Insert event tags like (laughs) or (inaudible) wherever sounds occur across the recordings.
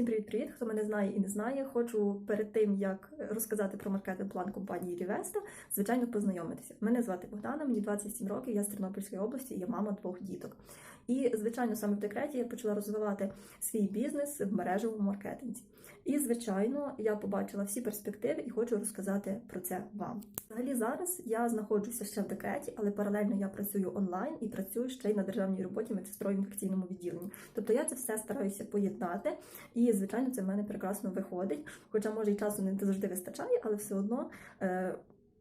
Всім привіт-привіт! Хто мене знає і не знає, хочу перед тим як розказати про маркетинг план компанії Рівеста, звичайно, познайомитися. Мене звати Богдана, мені 27 років, я з Тернопільської області, я мама двох діток. І, звичайно, саме в декреті я почала розвивати свій бізнес в мережевому маркетинзі. І, звичайно, я побачила всі перспективи і хочу розказати про це вам. Взагалі зараз я знаходжуся ще в декреті, але паралельно я працюю онлайн і працюю ще й на державній роботі медсестрою інфекційному відділенні. Тобто я це все стараюся поєднати, і звичайно, це в мене прекрасно виходить. Хоча може і часу не завжди вистачає, але все одно. е,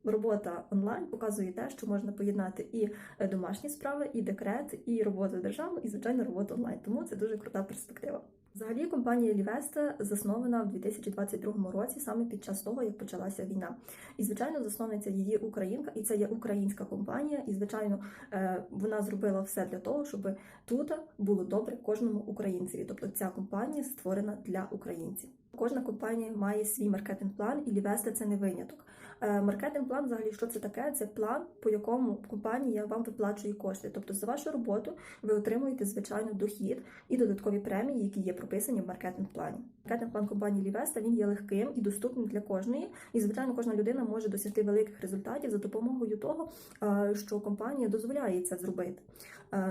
Робота онлайн показує те, що можна поєднати і е, домашні справи, і декрет, і роботу державну, і звичайно роботу онлайн. Тому це дуже крута перспектива. Взагалі, компанія Лівеста заснована в 2022 році, саме під час того, як почалася війна. І звичайно, засновниця її українка, і це є українська компанія. І звичайно, е, вона зробила все для того, щоб тут було добре кожному українцеві. Тобто ця компанія створена для українців. Кожна компанія має свій маркетинг-план, і Лівеста це не виняток. Е, Маркетинг-план, взагалі, що це таке? Це план, по якому компанія вам виплачує кошти. Тобто за вашу роботу ви отримуєте звичайно дохід і додаткові премії, які є прописані в маркетинг-плані. Маркетинг-план компанії Лівеста він є легким і доступним для кожної. І звичайно, кожна людина може досягти великих результатів за допомогою того, що компанія дозволяє це зробити.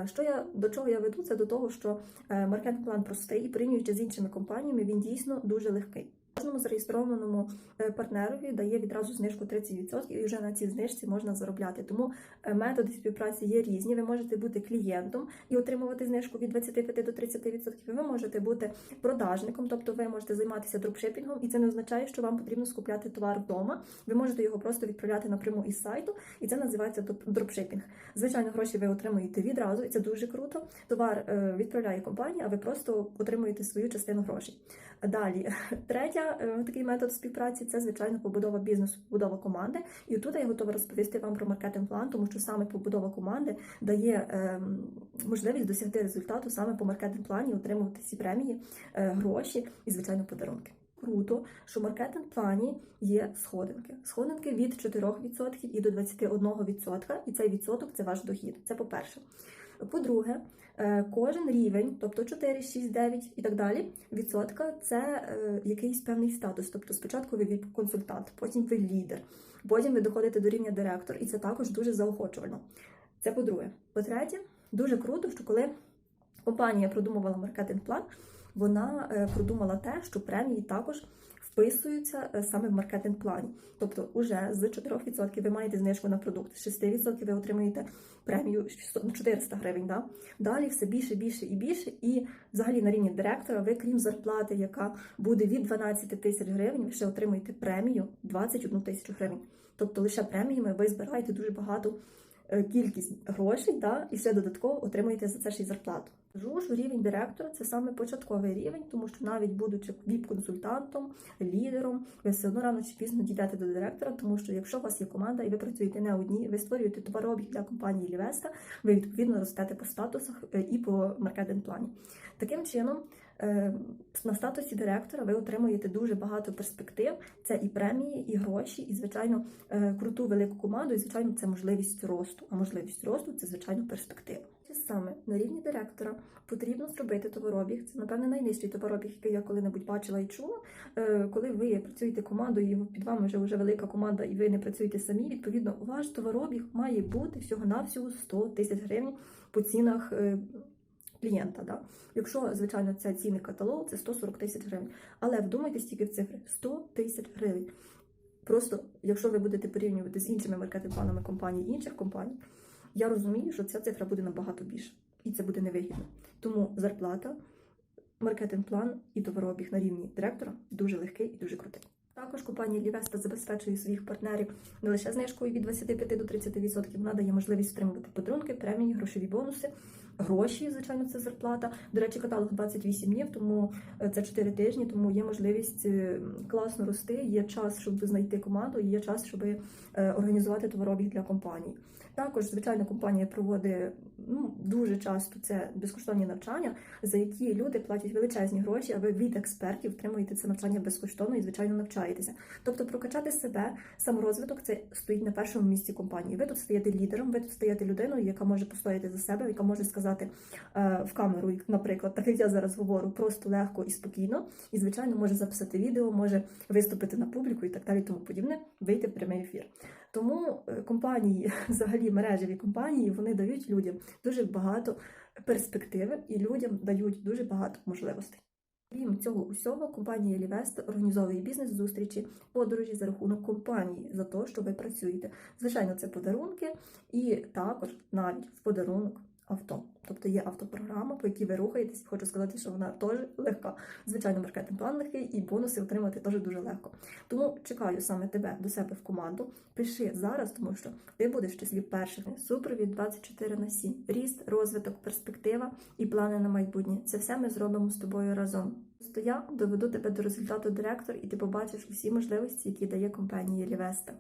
Що я до чого я веду? Це до того, що е, маркетинг-план простий і порівнюючи з іншими компаніями, він дійсно дуже легкий. Кожному зареєстрованому е, партнерові дає відразу знижку 30% і вже на цій знижці можна заробляти. Тому е, методи співпраці є різні. Ви можете бути клієнтом і отримувати знижку від 25 до 30%. Ви можете бути продажником, тобто ви можете займатися дропшипінгом, і це не означає, що вам потрібно скупляти товар вдома. Ви можете його просто відправляти напряму із сайту, і це називається дропшипінг. Звичайно, гроші ви отримуєте відразу, і це дуже круто. Товар е, відправляє компанія, а ви просто отримуєте свою частину грошей. Далі, (laughs) третя е, такий метод співпраці це звичайно побудова бізнесу, побудова команди. І тут я готова розповісти вам про маркетинг-план, тому що саме побудова команди дає е, можливість досягти результату саме по маркетинг-плані, отримувати всі премії, е, гроші і звичайно подарунки. Круто, що в маркетинг-плані є сходинки. Сходинки від 4% і до 21%, і цей відсоток це ваш дохід. Це по-перше. По-друге, е, кожен рівень, тобто 4, 6, 9 і так далі, відсотка це е, якийсь певний статус. Тобто спочатку ви консультант, потім ви лідер, потім ви доходите до рівня директор, і це також дуже заохочувально. Це по-друге. По-третє, дуже круто, що коли компанія продумувала маркетинг-план, вона е, продумала те, що премії також вписуються е, саме в маркетинг-плані. Тобто, уже з 4% ви маєте знижку на продукт, з 6% ви отримуєте премію 400 гривень. Да? Далі все більше, більше і більше. І взагалі на рівні директора ви, крім зарплати, яка буде від 12 тисяч гривень, ви ще отримуєте премію 21 тисячу гривень. Тобто лише преміями ви збираєте дуже багато е, кількість грошей, да, і ще додатково отримуєте за це ще й зарплату. Кажу, що рівень директора це саме початковий рівень, тому що навіть будучи віп-консультантом, лідером, ви все одно рано чи пізно дійдете до директора, тому що якщо у вас є команда і ви працюєте не одні, ви створюєте товарообіг для компанії Лівеста, ви відповідно ростете по статусах е, і по маркетинг-плані. Таким чином, е, на статусі директора ви отримуєте дуже багато перспектив. Це і премії, і гроші, і звичайно е, круту велику команду, і звичайно, це можливість росту. А можливість росту це звичайно перспектива. Саме на рівні директора потрібно зробити товаробіг. Це напевне найнижчий товаробіг, який я коли-небудь бачила і чула. Е, Коли ви працюєте командою, і під вами вже вже велика команда, і ви не працюєте самі. Відповідно, ваш товаробіг має бути всього навсього 100 тисяч гривень по цінах. е, Клієнта, да? якщо, звичайно, це цінний каталог, це 140 тисяч гривень. Але вдумайтесь тільки в цифри 100 тисяч гривень. Просто, якщо ви будете порівнювати з іншими маркетинг-планами компаній інших компаній, я розумію, що ця цифра буде набагато більше, і це буде невигідно. Тому зарплата, маркетинг-план і товарообіг на рівні директора дуже легкий і дуже крутий. Також компанія Лівеста забезпечує своїх партнерів не лише знижкою від 25 до 30%, вона дає можливість отримувати подарунки, премії, грошові бонуси, гроші, звичайно, це зарплата. До речі, каталог 28 днів, тому е, це 4 тижні, тому є можливість е, класно рости, є час, щоб знайти команду, є час, щоб е, організувати товаробіг для компанії. Також, звичайно, компанія проводить ну, дуже часто це безкоштовні навчання, за які люди платять величезні гроші, а ви від експертів отримуєте це навчання безкоштовно і, звичайно, навчаєтеся. Тобто, прокачати себе, саморозвиток це стоїть на першому місці компанії. Ви тут стаєте лідером, ви тут стаєте людиною, яка може постояти за себе, яка може сказати. е, в камеру, наприклад, так як я зараз говорю, просто легко і спокійно. І, звичайно, може записати відео, може виступити на публіку і так далі, тому подібне, вийти в прямий ефір. Тому е, компанії, (laughs) взагалі мережеві компанії, вони дають людям дуже багато перспективи і людям дають дуже багато можливостей. Крім цього усього, компанія Лівест організовує бізнес-зустрічі, подорожі за рахунок компанії за те, що ви працюєте. Звичайно, це подарунки, і також навіть в подарунок авто. Тобто є автопрограма, по якій ви рухаєтесь. Хочу сказати, що вона теж легка. Звичайно, маркетинг план легкий і бонуси отримати теж дуже легко. Тому чекаю саме тебе до себе в команду. Пиши зараз, тому що ти будеш в числі перших супровід 24 на 7. Ріст, розвиток, перспектива і плани на майбутнє. Це все ми зробимо з тобою разом. То я доведу тебе до результату директор, і ти побачиш усі можливості, які дає компанія Лівеста.